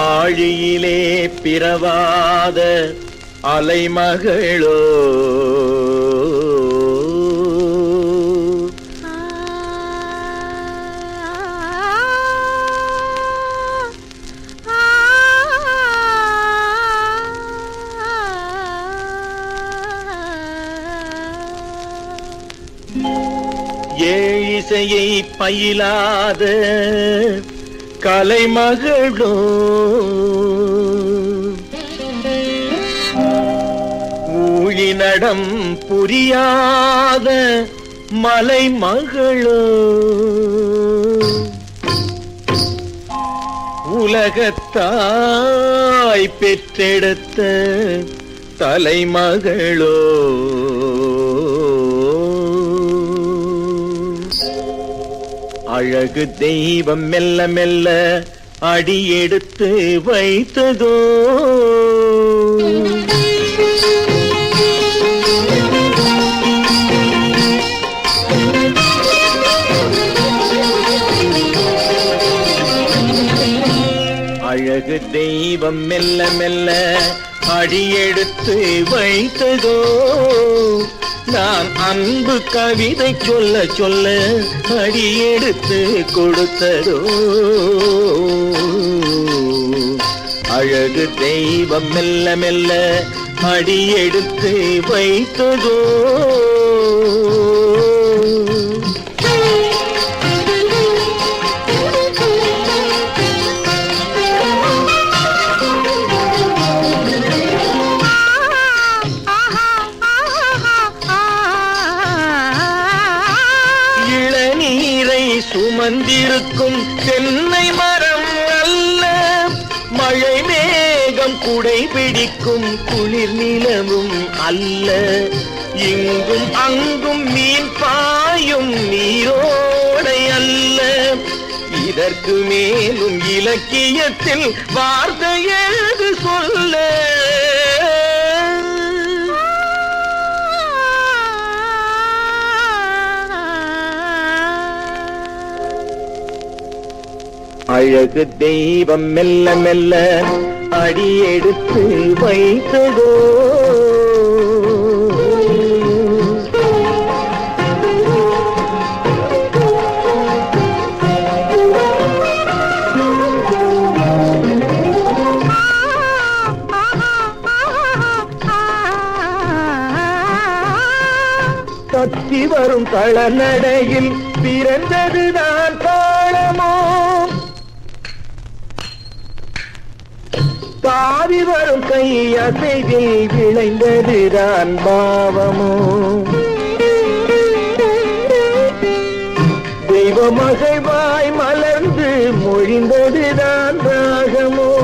ஆழியிலே பிறவாத அலைமகளோ. ஏழிசையை பயிலாத கலைமகளோ ஊழினடம் புரியாத மலைமகளோ உலகத்தாய் பெற்றெடுத்த தலைமகளோ அழகு தெய்வம் மெல்ல மெல்ல அடியெடுத்து வைத்ததோ? அழகு தெய்வம் மெல்ல மெல்ல அடியெடுத்து வைத்ததோ? நான் அன்பு கவிதை சொல்ல சொல்ல அடியெடுத்து கொடுத்ததோ. அழகு தெய்வம் மெல்ல மெல்ல அடியெடுத்து வைத்ததோ. சுமந்திருக்கும் தென்னை மரம் அல்ல. மழை மேகம் குடை பிடிக்கும் குளிர் நிலமும் அல்ல. இங்கும் அங்கும் மீன் பாயும் நீரோடை அல்ல. இதற்கு மேலும் இலக்கியத்தில் வார்த்தை எழுது சொல்ல? அழகு தெய்வம் மெல்ல மெல்ல அடியெடுத்து வைத்ததோ. தத்தி வரும் களநடையில் பிறந்ததுதான் போ தாவி வரும் கை அசைவில் விளைந்ததுதான் பாவமோ. தெய்வமகைவாய் மலர்ந்து மொழிந்ததுதான் ராகமோ.